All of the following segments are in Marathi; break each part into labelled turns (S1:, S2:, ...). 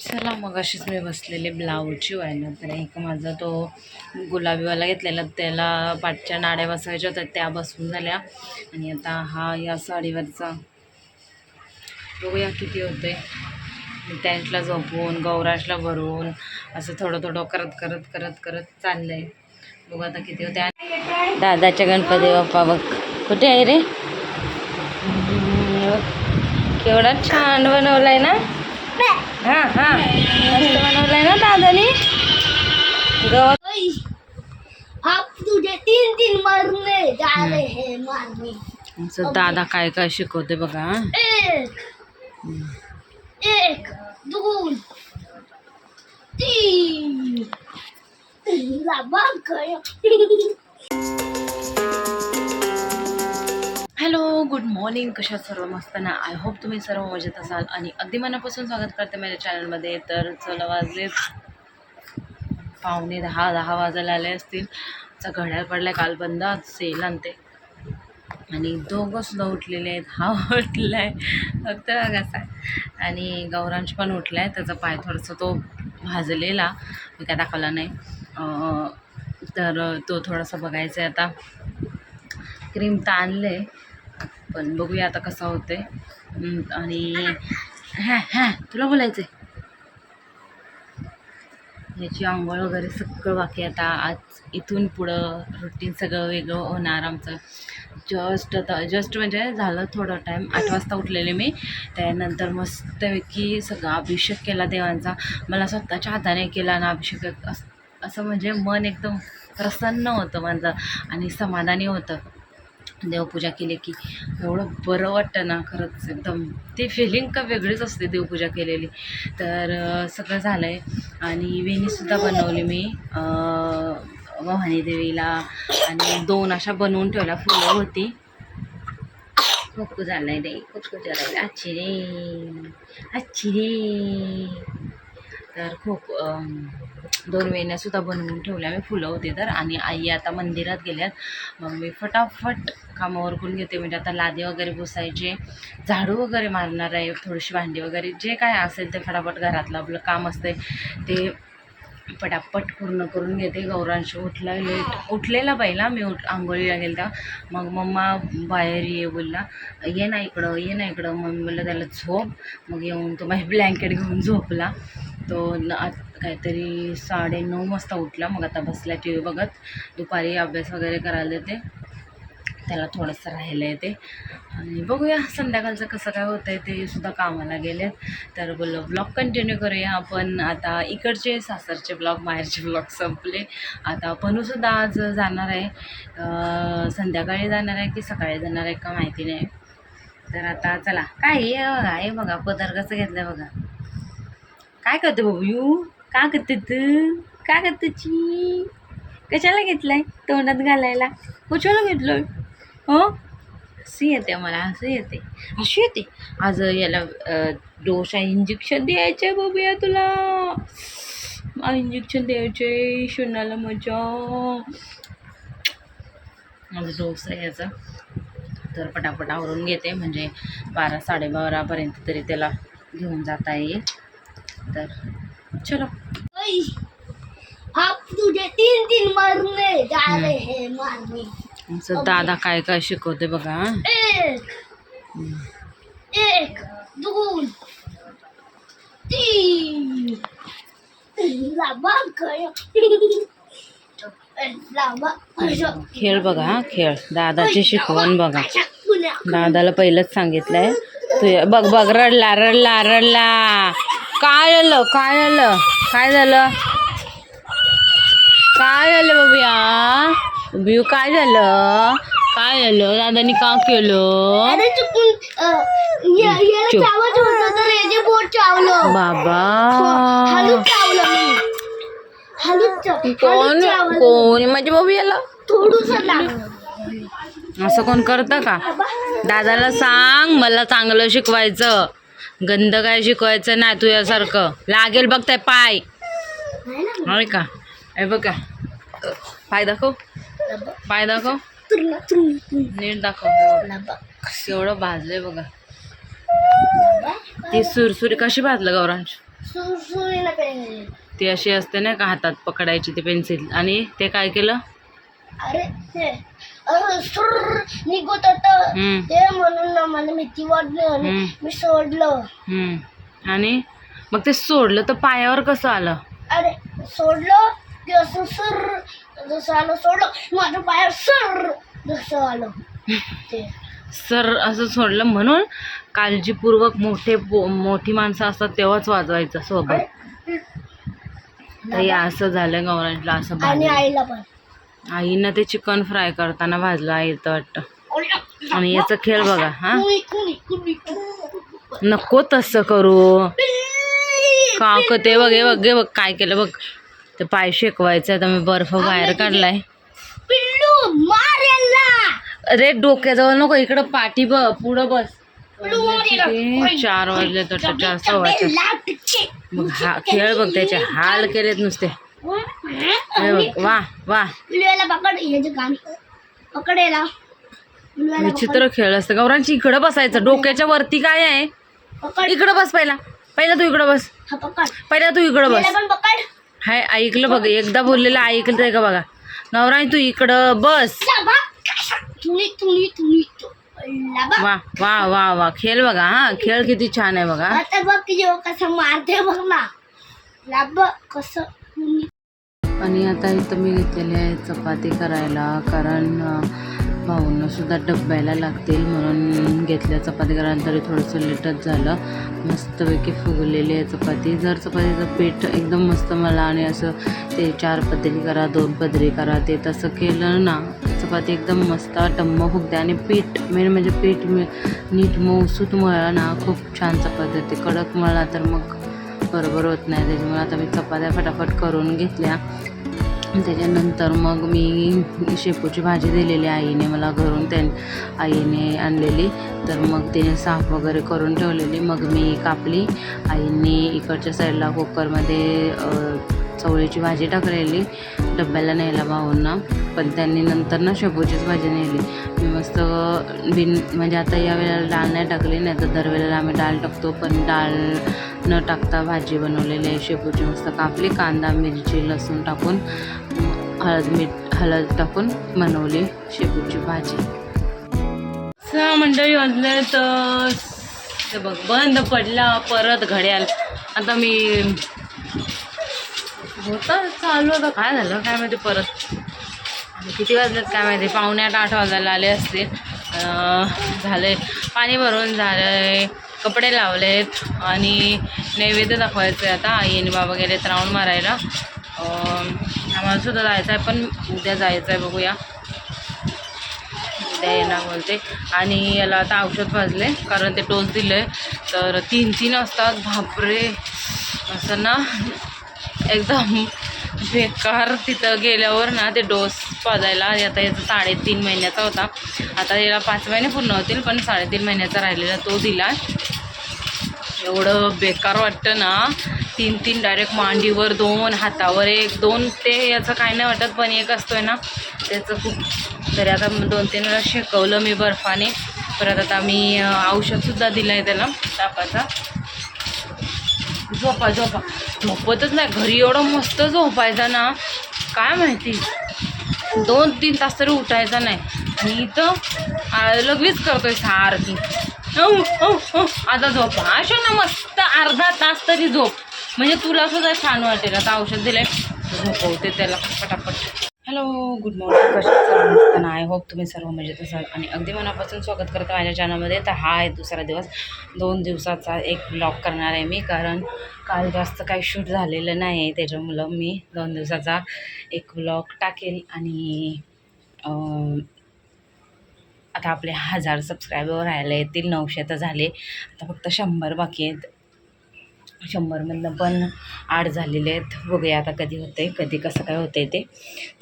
S1: चला मग अशीच मी बसलेले ब्लाऊजची व्हायला तर एक माझा तो गुलाबीवाला घेतलेला त्याला पाठच्या नाड्या बसवायच्या होत्या त्या बसून झाल्या. आणि आता हा या साडीवरचा. बघूया किती होते त्यांटला झोपून गौराशला भरून असं थोडं थोडं करत करत करत करत चाललंय. बघू आता किती होते दादाच्या गणपती बाप्पा बघ. कुठे आहे रे? केवढा छान बनवलाय ना? हा हा. मस्त बनवलाय ना दादानी? गवत
S2: आप तुझे तीन तीन मरने जा रहे हैं मारने
S1: आमचं दादा काय काय शिकवते बघा हा.
S2: एक. एक दोन तीन.
S1: गुड मॉर्निंग कशा सर्व मस्त ना? आय होप तुम्ही सर्व मजेत असाल. आणि अगदी मनापासून स्वागत करते माझ्या चॅनलमध्ये तर चला वाजले पावणे दहा दहा वाजायला आले असतील. चा घड्याळ पडला काल बंद सेल आणते. आणि दोघं सुद्धा उठलेले आहेत. हा उठला आहे फक्त कसा आणि गौरांश पण उठला आहे त्याचा पाय थोडासा तो भाजलेला. मी काय दाखवला नाही. तर तो थोडासा बघायचा आहे आता. क्रीम ताणले पण बघूया आता कसं होते आणि हां हां तुला बोलायचं आहे याची आंघोळ वगैरे सगळं बाकी आता. आज इथून पुढं रुटीन सगळं वेगळं होणार आमचं. जस्ट आता जस्ट म्हणजे झालं थोडं टाईम आठ वाजता उठलेले मी. त्यानंतर मस्तपैकी सगळा अभिषेक केला देवांचा. मला स्वतःच्या हाताने केला ना अभिषेक असं म्हणजे मन एकदम प्रसन्न होतं माझं. आणि समाधानी होतं. देवपूजा केली की एवढं बरं वाटतं ना खरंच एकदम. ते फिलिंग का वेगळीच असते देवपूजा केलेली. तर सगळं झालं आहे आणि वेणीसुद्धा बनवली मी. अं, भवानी देवीला. आणि दोन अशा बनवून ठेवल्या. फुलं होती. खोकू झालंय रे खोकू झालं आच्छी रे. आच्छी रे. तर खूप दोन वेण्यासुद्धा बनवून ठेवल्या. मी फुलं होते तर. आणि आई आता मंदिरात गेल्यात. मग मी फटाफट कामावर करून घेते. म्हणजे आता लादे वगैरे पुसायचे झाडू वगैरे मारणार आहे थोडीशी भांडी वगैरे जे काय असेल ते फटाफट घरातलं आपलं काम असते ते पटापट पूर्ण करून घेते. गौरांश उठला लेट उठलेला पहिला मी उठ आंघोळीला गेलता. मग मम्मा बाहेर ये बोलला ये ना इकडं ये ना इकडं. मम्मी बोललं त्याला झोप. मग येऊन तो माझे ब्लँकेट घेऊन झोपला. तो न आत- काहीतरी साडेनऊ वाजता उठला. मग आता बसला टी व्ही बघत. दुपारी अभ्यास वगैरे करायला देते. त्याला थोडंसं राहिलं आहे ते आणि बघूया संध्याकाळचं कसं काय होतं आहे ते सुद्धा कामाला गेलेत. तर बोललो ब्लॉग कंटिन्यू करूया आपण. आता इकडचे सासरचे ब्लॉग माहेरचे ब्लॉग संपले. आता पणूसुद्धा आज जाणार आहे. संध्याकाळी जाणार आहे की सकाळी जाणार आहे का माहिती नाही. तर आता चला. काय हे बघा हे बघा पदर कसं घेतलं बघा. काय करते बघू यू? का करते तू? काय करते ची? कशाला घेतलाय? तोंडात घालायला. कशाला घेतलं हो? हसी येते मला हसी येते. हशी येते. आज याला डोसा इंजेक्शन द्यायचं आहे बघूया तुला. इंजेक्शन द्यायचे शून्याला मजा. माझा डोसा आहे याचा. तर पटापट आवरून घेते म्हणजे बारा साडेबारापर्यंत तरी त्याला घेऊन जाता येईल. तर चलो.
S2: आप तुझे तीन तीन मरने जा रहे हैं मारने.
S1: आमचं दादा काय काय शिकवते बघा.
S2: एक एक दोन तीन.
S1: खेळ बघा हा, खेळ. दादाची शिकवण बघा. दादाला पहिलंच सांगितलंय. तू बघ बघ रडला रडला रडला. काय आलं काय आलं? काय झालं? काय झालं बघूया बिऊ काय झालं? काय झालं? दादानी का केलं?
S2: अरे चुकून अं, या- याला
S1: चुप.
S2: चावायचं होतं तर याचे बोट चावलं.
S1: बाबा.
S2: चावलं मी. चा-
S1: कोण?
S2: चावलं.
S1: कोण? माझ्या बाबू याला?
S2: थोडूस लागलं
S1: असं कोण करतं का? दादाला सांग मला चांगलं शिकवायचं. गंध काय शिकवायचं नाही तुझ्यासारखं. लागेल बघ ते पाय.
S2: नाही ना.
S1: होय का? हे बघा. पाय दाखव. पाय दाखव. नीट दाखव. एवढं भाजलंय बघा. ती सुरसुरी कशी भाजलं गौरांश? ती अशी असते ना का हातात पकडायची ती पेन्सिल. आणि ते काय केलं?
S2: अरे ते अरे सुर निघत ते म्हणून ना मला भीती वाटली. मी सोडलं.
S1: आणि मग ते सोडलं तर पायावर कसं आलं?
S2: अरे सोडलं. की असं सर जसं आलं सोडलं. पायावर सर. जसं आलं. ते.
S1: सर असं सोडलं म्हणून काळजीपूर्वक मोठे मोठी माणसं असतात तेव्हाच वाजवायचं सोबत. तर हे असं झालं गौरांजला असं
S2: आणि आईला पण.
S1: आईनं ते चिकन फ्राय करताना भाजलं येतं वाटतं. आणि याचा खेळ बघा हा. नको तसं करू. का क ते बघ हे बघ हे बघ काय केलं बघ. ते पाय शेकवायचं आता मी बर्फ बाहेर काढलाय.
S2: पिल्लू मार यांना
S1: अरे डोक्याजवळ नको इकडं पाठी ब पुढं बस. चार वाजले तर चार सव्वाचे
S2: लाटचे.
S1: मग हा खेळ बघ त्याचे. हाल केलेत नुसते. बघ वा वा. विचित्र खेळ असतं. गौरांची इकडं बसायचं. डोक्याच्या वरती काय आहे? इकडं बस पहिला. पहिला तू इकडं बस. पहिला तू इकडं बस. हाय ऐकलं बघ एकदा बोललेलं ऐकलं आहे का बघा. गौरांची तू इकडं बस. वा वा वा वा. खेळ बघा हा खेळ किती छान आहे बघा.
S2: आता कसं मारते बघ ना. लाब कसं? तुनी.
S1: आणि आता इथं मी घेतलेली आहे चपाती करायला कारण अं, डब्बायला डब्याला लागतील म्हणून घेतल्या चपाती कारण तरी थोडंसं लेटच झालं. मस्तपैकी फुगलेली आहे चपाती. जर चपातीचं पीठ एकदम मस्त मला आणि असं ते चार पदरी करा दोन पदरी करा ते तसं केलं ना चपाती एकदम मस्त टम्म फुगते आणि पीठ मेन म्हणजे पीठ मी नीट मऊसूत मळलं ना खूप छान चपाती होते. कडक मळला तर मग बरोबर होत नाही. त्याच्यामुळे आता मी चपात्या फटाफट करून घेतल्या. त्याच्यानंतर मग मी शेपूची भाजी दिलेली आईने मला घरून त्या आईने आणलेली. तर मग तिने साफ वगैरे करून ठेवलेली. मग मी कापली. आईने इकडच्या साईडला कुकरमध्ये चवळीची भाजी टाकलेली. डब्याला न्यायला भाऊंना. पण त्यांनी नंतर ना शेपूचीच भाजी नेली. मी मस्त बिन म्हणजे आता या वेळेला डाळ नाही टाकली नाही तर दरवेळेला आम्ही डाळ टाकतो. पण डाळ न टाकता भाजी बनवलेली आहे. शेपूची मस्त कापली. कांदा मिरची लसूण टाकून हळद मीठ हळद टाकून बनवली शेपूची भाजी. सहा मंडळी वाजले तर ते बघ बंद पडला परत घड्याल. आता मी होतं चालू होता काय झालं काय माहिती परत. किती वाजलेत काय माहिती पावणे आठ आठ वाजायला आले असतील. झालं झाले पाणी भरून झालं आहे कपडे लावलेत आणि नैवेद्य दाखवायचं आहे आता आई आणि बाबा गेलेत राऊंड मारायला. आम्हाला सुद्धा जायचं आहे पण उद्या जायचं आहे बघूया. उद्या येणार बोलते. आणि याला आता औषध भाजले कारण ते डोस दिले तर तीन तीन असतात भापरे असं ना एकदम बेकार तिथं गेल्यावर ना ते डोस पाजायला आता याचा साडेतीन महिन्याचा होता. आता याला पाच महिने पूर्ण होतील पण साडेतीन महिन्याचा राहिलेला तो दिला एवढं बेकार वाटतं ना. तीन तीन डायरेक्ट मांडीवर दोन हातावर एक दोन ते याचं काय नाही वाटत पण एक असतोय ना. त्याचं खूप तरी आता दोन तीन वेळा शेकवलं मी बर्फाने. परत आता मी औषधसुद्धा दिलं आहे त्याला तापाचा. झोपा झोपा. झोपतच नाही. घरी एवढं मस्त झोपायचा ना काय माहिती? दोन तीन तास तरी उठायचा नाही. आणि इथं लगेच करतोय सारखी. आता झोप. अशा ना मस्त अर्धा तास तरी झोप. म्हणजे तुला सुद्धा छान वाटेल. आता औषध दिलंय. झोपवते त्याला. पटापट. हॅलो गुड मॉर्निंग कशा सर्व आय होप तुम्ही सर्व मजेत असाल. आणि अगदी मनापासून स्वागत करतो माझ्या चॅनलमध्ये तर हा आहे दुसरा दिवस. दोन दिवसाचा एक ब्लॉग करणार आहे मी कारण काल जास्त काही शूट झालेलं नाही आहे. त्याच्यामुळं मी दोन दिवसाचा एक ब्लॉग टाकेल आणि आता आपले हजार सबस्क्रायबर राहिले येतील नऊशे तर झाले. आता फक्त शंभर बाकी आहेत. शंभरमधनं पण आठ झालेले आहेत. बघूया आता कधी होते कधी कसं काय होतं ते.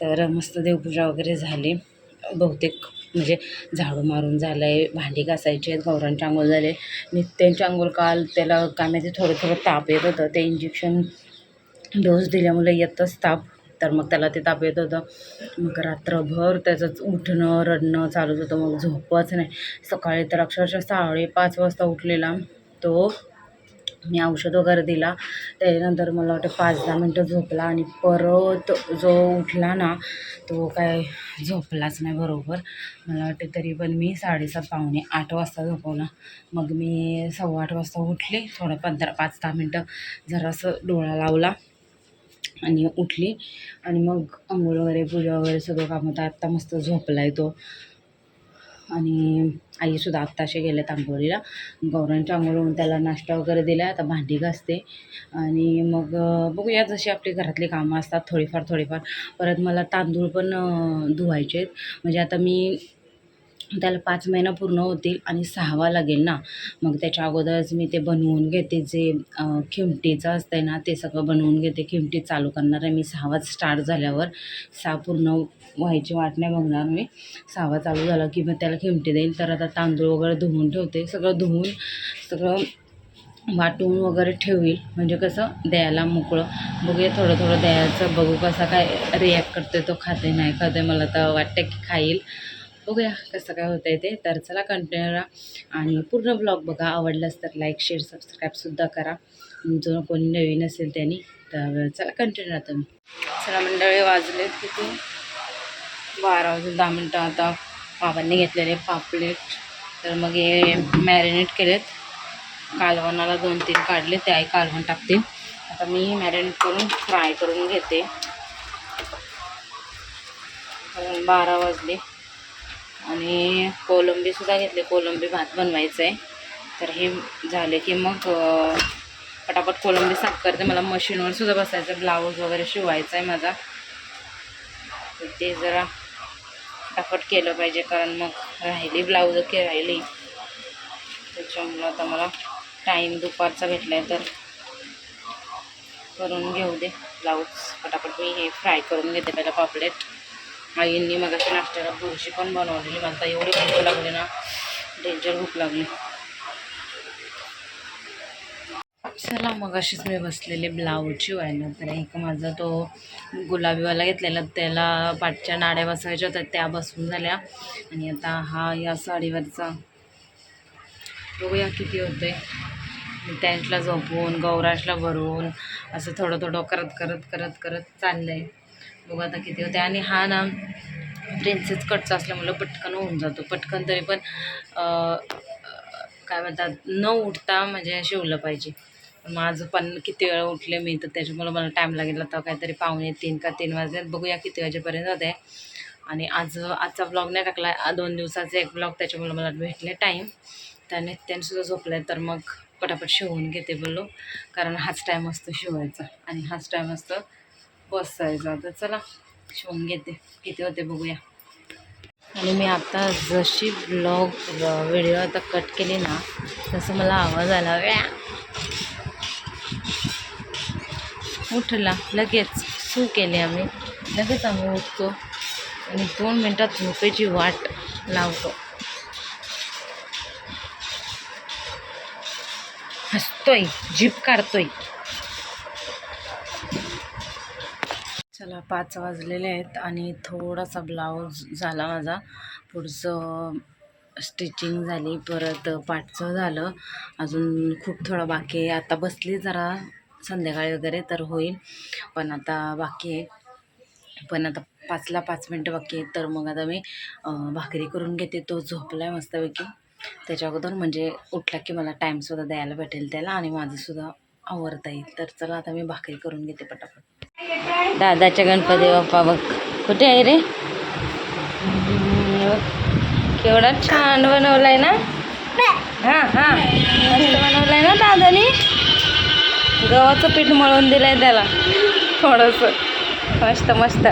S1: तर मस्त देवपूजा वगैरे झाली. बहुतेक म्हणजे झाडू मारून झालं आहे भांडी घासायची आहेत गौरांची आंघोळ झाले. नित्यांची आंघोळ काल त्याला काय माहिती थोडं थोडं ताप येत होतं. ते इंजेक्शन डोस दिल्यामुळे येतच ताप. तर मग त्याला ते ताप येत होतं. मग रात्रभर त्याचंच उठणं रडणं चालूच होतं. मग झोपच नाही. सकाळी तर अक्षरशः साडेपाच वाजता उठलेला. तो मी औषध वगैरे दिला. त्याच्यानंतर मला वाटतं पाच दहा मिनटं झोपला आणि परत जो उठला ना तो काय झोपलाच नाही बरोबर. मला वाटते तरी पण मी साडेसात पावणे आठ वाजता झोपवला. मग मी सव्वा आठ वाजता उठले. थोडं पंधरा पाच दहा मिनटं जरासं डोळा लावला. आणि उठली आणि मग आंघोळ वगैरे पूजा वगैरे सगळं काम होतं. आत्ता मस्त झोपला आहे तो. आणि आईसुद्धा आत्ताशे गेल्यात आंघोळीला. गौरांच्या आंघोळून त्याला नाश्ता वगैरे दिला आता भांडी घासते. आणि मग बघूया जशी आपली घरातली कामं असतात थोडीफार थोडीफार. परत मला तांदूळ पण धुवायचे आहेत. म्हणजे आता मी त्याला पाच महिना पूर्ण होतील आणि सहावा लागेल ना. मग त्याच्या अगोदरच मी ते बनवून घेते जे खिमटीचं खिमटीचं असतंय ना ते सगळं बनवून घेते. खिमटी चालू करणार आहे मी. सहावाच स्टार्ट झाल्यावर सहा पूर्ण व्हायची वाट नाही बघणार मी. सहावा चालू झाला की मग त्याला खिमटी देईल तर आता तांदूळ वगैरे धुवून ठेवते. सगळं धुवून सगळं वाटून वगैरे ठेवील म्हणजे कसं द्यायला मोकळं. बघूया थोडं थोडं द्यायचं. बघू कसा काय रिॲक्ट करतोय तो. खाते नाही खाते मला तर वाटतं की खाईल. बघूया कसं काय होतं आहे ते. तर चला कंटिन्यू करा आणि पूर्ण ब्लॉग बघा. आवडलाच तर लाईक शेअर सबस्क्राईबसुद्धा करा. जो कोणी नवीन असेल त्यांनी तर चला कंटिन्यू राहा तुम्ही. चला मंडळी वाजले किती? बारा वाजून दहा मिनटं. आता बाबांनी घेतलेले पापलेट. तर मग हे मॅरिनेट केलेत. कालवणाला दोन तीन काढले. ते आई कालवण टाकते. आता मी मॅरिनेट करून फ्राय करून घेते. बारा वाजले. आणि कोलंबीसुद्धा घेतले. कोलंबी भात बनवायचं आहे तर हे झाले की मग पटापट कोलंबी साफ करते. मला मशीनवर सुद्धा बसायचं. ब्लाऊज वगैरे शिवायचा आहे माझा. तर ते जरा पटापट केलं पाहिजे कारण मग राहिली ब्लाऊज की राहिली. त्याच्यामुळं आता मला टाईम दुपारचा भेटला आहे तर करून घेऊ दे ब्लाऊज. पटापट मी हे फ्राय करून घेते पहिला पापलेट. आईंनी मग अशी नाश्त्याला बुरशी पण बनवलेली. मला तर एवढी भूक लागली ना. डेंजर भूक लागली. चला मग अशीच मी बसलेले ब्लाऊज व्हायला तर एक माझा तो गुलाबीवाला घेतलेला त्याला पाठच्या नाड्या बसवायच्या होत्या त्या बसून झाल्या. आणि आता हा या साडीवरचा. बघूया किती होते टेंटला झोपून गौराशला भरून असं थोडं थोडं करत करत करत करत चाललं आहे बघू आता किती होते. आणि हा ना प्रिन्सेस कटचा असल्यामुळं पटकन होऊन जातो. पटकन तरी पण काय म्हणतात न उठता म्हणजे शिवलं पाहिजे. मग माझं पण किती वेळा उठले मी तर त्याच्यामुळं मला टाईम लागेल. आता काहीतरी पाहुणे तीन का तीन वाजल्यात बघूया किती वाजेपर्यंत होते आणि आज आजचा ब्लॉग नाही टाकला. दोन दिवसाचा एक ब्लॉग त्याच्यामुळं मला भेटले टाईम त्याने त्यानेसुद्धा झोपलं आहे तर मग पटापट शिवून घेते बोललो. कारण हाच टाईम असतो शिवायचा. आणि हाच टाईम असतो बसायचा. तर चला शिवून घेते. किती होते बघूया. आणि मी आता जशी ब्लॉग व्हिडिओ आता कट केली ना तसं मला आवाज आला. व्या. उठला. लगेच सू केले आम्ही. लगेच आम्ही उठतो. आणि दोन मिनटात झोपेची वाट लावतो. हसतोय. जीप काढतोय. चला पाच वाजलेले आहेत आणि थोडासा ब्लाऊज झाला माझा. पुढचं स्टिचिंग झाली परत पाठचं झालं. अजून खूप थोडा बाकी आहे. आता बसली जरा संध्याकाळी वगैरे तर होईल पण आता बाकी आहे. पण आता पाचला पाच मिनटं बाकी आहेत तर मग आता मी भाकरी करून घेते. तो झोपला आहे मस्तपैकी. त्याच्या अगोदर म्हणजे उठला की मला टाईमसुद्धा द्यायला भेटेल त्याला आणि माझंसुद्धा आवडता येईल. तर चला आता मी भाकरी करून घेते पटापट. दादाच्या गणपती बाप्पा बघ. कुठे आहे रे? केवढा छान बनवलाय ना? हां हां. मस्त बनवलाय ना दादानी? गव्हाचं पीठ मळून दिलंय त्याला. थोडंसं. मस्त मस्त.